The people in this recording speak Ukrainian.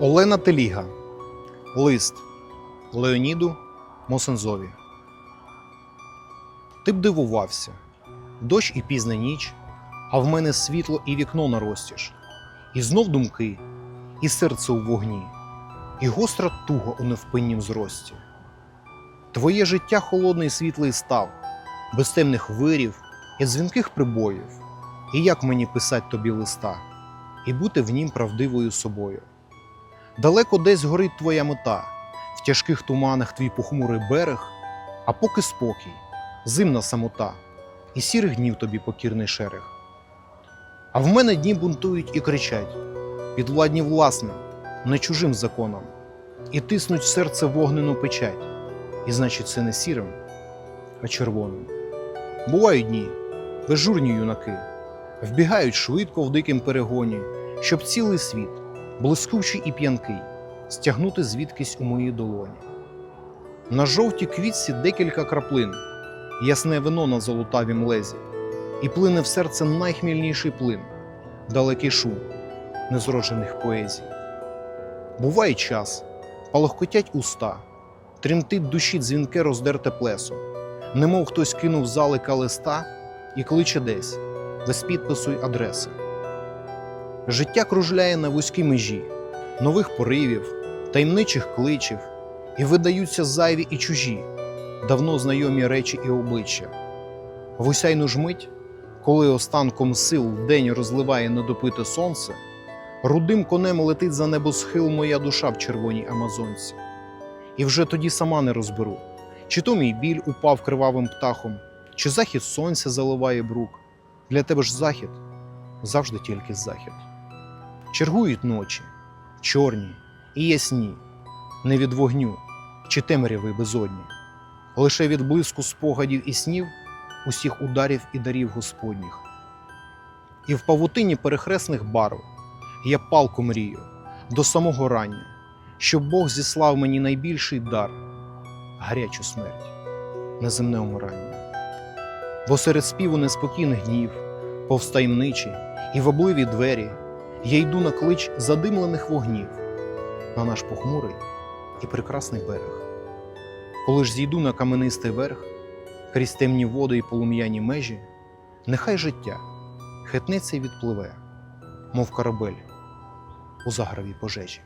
Олена Теліга. Лист Леоніду Мосензові. Ти б дивувався. Дощ і пізна ніч, а в мене світло і вікно наростіш. І знов думки, і серце у вогні, і гостра туга у невпиннім зрості. Твоє життя холодний світлий став, без темних вирів і дзвінких прибоїв. І як мені писать тобі листа, і бути в нім правдивою собою. Далеко десь горить твоя мета, в тяжких туманах твій похмурий берег, а поки спокій, зимна самота, і сірих днів тобі покірний шерег. А в мене дні бунтують і кричать, підвладні власним, не чужим законом, і тиснуть серце вогнену печать, і значить, це не сірим, а червоним. Бувають дні, безжурні юнаки, вбігають швидко в дикім перегоні, щоб цілий світ блискучий і п'янкий, стягнути звідкись у моїй долоні. На жовтій квітці декілька краплин, ясне вино на золотавім лезі, і плине в серце найхмільніший плин, далекий шум незроджених поезій. Буває час, палахкотять уста, тремтить душі дзвінке роздерте плесо, немов хтось кинув залика листа і кличе десь, без підпису й адреси. Життя кружляє на вузькій межі, нових поривів, таємничих кличів, і видаються зайві і чужі, давно знайомі речі і обличчя. В осяйну ж мить, коли останком сил день розливає недопите сонце, рудим конем летить за небосхил моя душа в червоній Амазонці. І вже тоді сама не розберу, чи то мій біль упав кривавим птахом, чи захід сонця заливає брук. Для тебе ж захід завжди тільки захід. Чергують ночі, чорні і ясні, не від вогню чи темряви безодні, лише від блиску спогадів і снів, усіх ударів і дарів Господніх. І в павутині перехресних барв я палку мрію до самого рання, щоб Бог зіслав мені найбільший дар гарячу смерть, неземне умирання. Бо серед співу неспокійних днів, повстаємничі і вабливі двері я йду на клич задимлених вогнів на наш похмурий і прекрасний берег. Коли ж зійду на каменистий верх, крізь темні води і полум'яні межі, нехай життя хитнеться й відпливе, мов корабель у загравій пожежі.